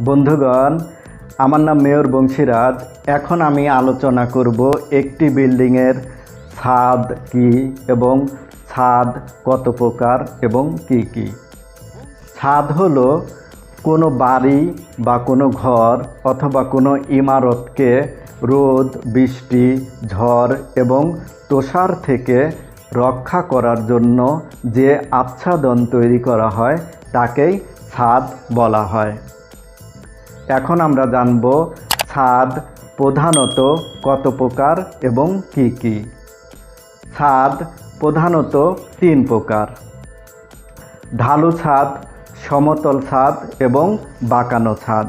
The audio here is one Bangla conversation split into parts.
বন্ধুগণ, আমার নাম মেয়র বংশীরাজ। এখন আমি আলোচনা করব একটি বিল্ডিংয়ের ছাদ কি এবং ছাদ কত প্রকার এবং কি কি। ছাদ হলো কোনো বাড়ি বা কোনো ঘর অথবা কোনো ইমারতকে রোদ, বৃষ্টি, ঝড় এবং তুষার থেকে রক্ষা করার জন্য যে আচ্ছাদন তৈরি করা হয় তাকেই ছাদ বলা হয়। এখন আমরা জানব ছাদ প্রধানত কত প্রকার এবং কি কি? ছাদ প্রধানত তিন প্রকার। ঢালু ছাদ, সমতল ছাদ এবং বাঁকানো ছাদ।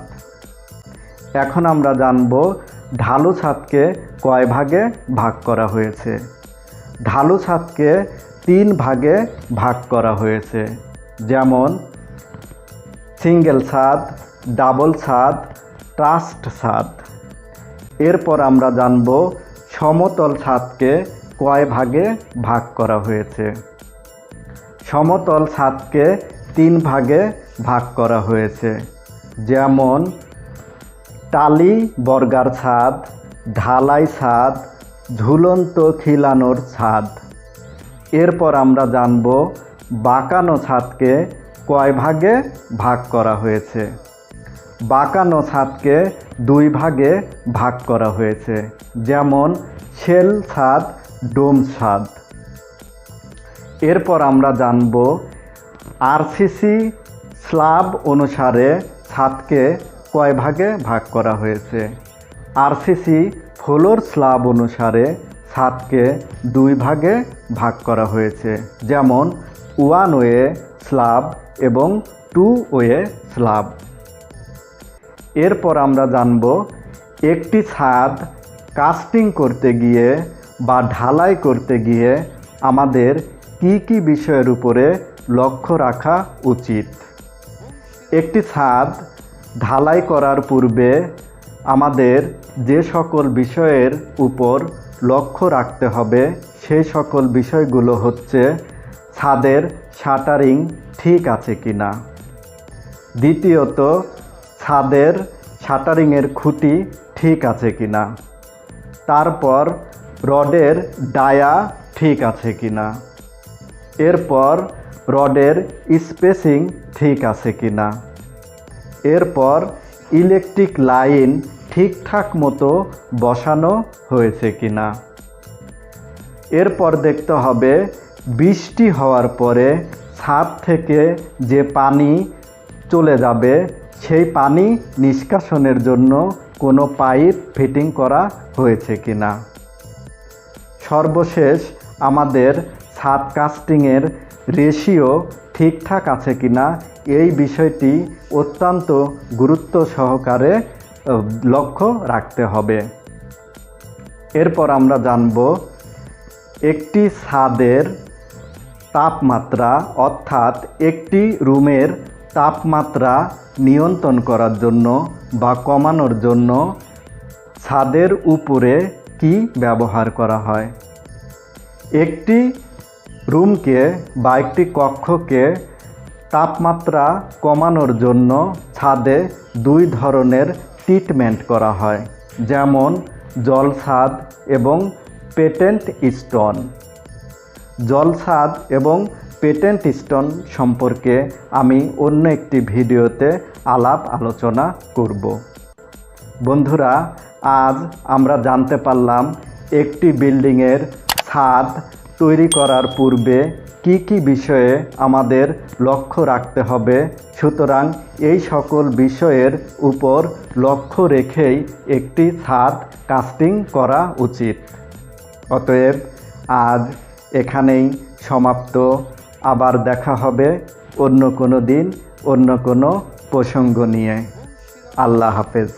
এখন আমরা জানব ঢালু ছাদকে কয় ভাগে ভাগ করা হয়েছে? ঢালু ছাদকে তিন ভাগে ভাগ করা হয়েছে। যেমন, সিঙ্গেল ছাদ ডাবল ছাদ ট্রাস্ট ছাদ এরপর আমরা জানব সমতল ছাদকে কয় ভাগে ভাগ করা হয়েছে। সমতল ছাদকে তিন ভাগে ভাগ করা হয়েছে। যেমন, টালি বর্গার ছাদ ঢালাই ছাদ ঝুলন্ত খিলানোর ছাদ এরপর আমরা জানব বাঁকানো ছাদকে কয় ভাগে ভাগ করা হয়েছে। বাঁকানো ছাদকে দুই ভাগে ভাগ করা হয়েছে, যেমন শেল ছাদ, ডোম ছাদ। এরপর আমরা জানব আরসিসি স্ল্যাব অনুসারে ছাদকে কয় ভাগে ভাগ করা হয়েছে। আরসিসি ফ্লোর স্ল্যাব অনুসারে ছাদকে দুই ভাগে ভাগ করা হয়েছে, যেমন ওয়ান ওয়ে স্ল্যাব এবং টু ওয়ে স্ল্যাব এরপর আমরা জানব একটি ছাদ কাস্টিং করতে গিয়ে বা ঢালাই করতে গিয়ে আমাদের কি কি বিষয়ের উপরে লক্ষ্য রাখা উচিত। একটি ছাদ ঢালাই করার পূর্বে আমাদের যে সকল বিষয়ের উপর লক্ষ্য রাখতে হবে, সেই সকল বিষয়গুলো হচ্ছে ছাদের শাটারিং ঠিক আছে কি না দ্বিতীয়ত ছাদের শাটারিংয়ের খুঁটি ঠিক আছে কি না তারপর রডের ডায়া ঠিক আছে কি না এরপর রডের স্পেসিং ঠিক আছে কি না এরপর ইলেকট্রিক লাইন ঠিকঠাক মতো বসানো হয়েছে কি না এরপর দেখতে হবে বৃষ্টি হওয়ার পরে ছাদ থেকে যে পানি চলে যাবে সেই পানি নিষ্কাশনের জন্য কোনো পাইপ ফিটিং করা হয়েছে কি না সর্বশেষ, আমাদের ছাদ কাস্টিংয়ের রেশিও ঠিকঠাক আছে কি না এই বিষয়টি অত্যন্ত গুরুত্ব সহকারে লক্ষ্য রাখতে হবে। এরপর আমরা জানব একটি ছাদের তাপমাত্রা অর্থাৎ একটি রুমের তাপমাত্রা নিয়ন্ত্রণ করার জন্য বা কমানোর জন্য ছাদের উপরে কি ব্যবহার করা হয়? একটি রুমকে বা একটি কক্ষকে তাপমাত্রা কমানোর জন্য ছাদে দুই ধরনের ট্রিটমেন্ট করা হয়, যেমন জল ছাদ এবং পেটেন্ট স্টোন। জল ছাদ এবং পেটেন্ট স্টোন সম্পর্কে আমি অন্য একটি ভিডিওতে আলাপ আলোচনা করব। বন্ধুরা, আজ আমরা জানতে পারলাম একটি বিল্ডিংয়ের ছাদ তৈরি করার পূর্বে কি কি বিষয়ে আমাদের লক্ষ্য রাখতে হবে। সুতরাং এই সকল বিষয়ের উপর লক্ষ্য রেখেই একটি ছাদ কাস্টিং করা উচিত। অতএব, আজ এখানেই সমাপ্ত। আবার দেখা হবে অন্য কোনো দিন অন্য কোনো প্রসঙ্গ নিয়ে। আল্লাহ হাফেজ।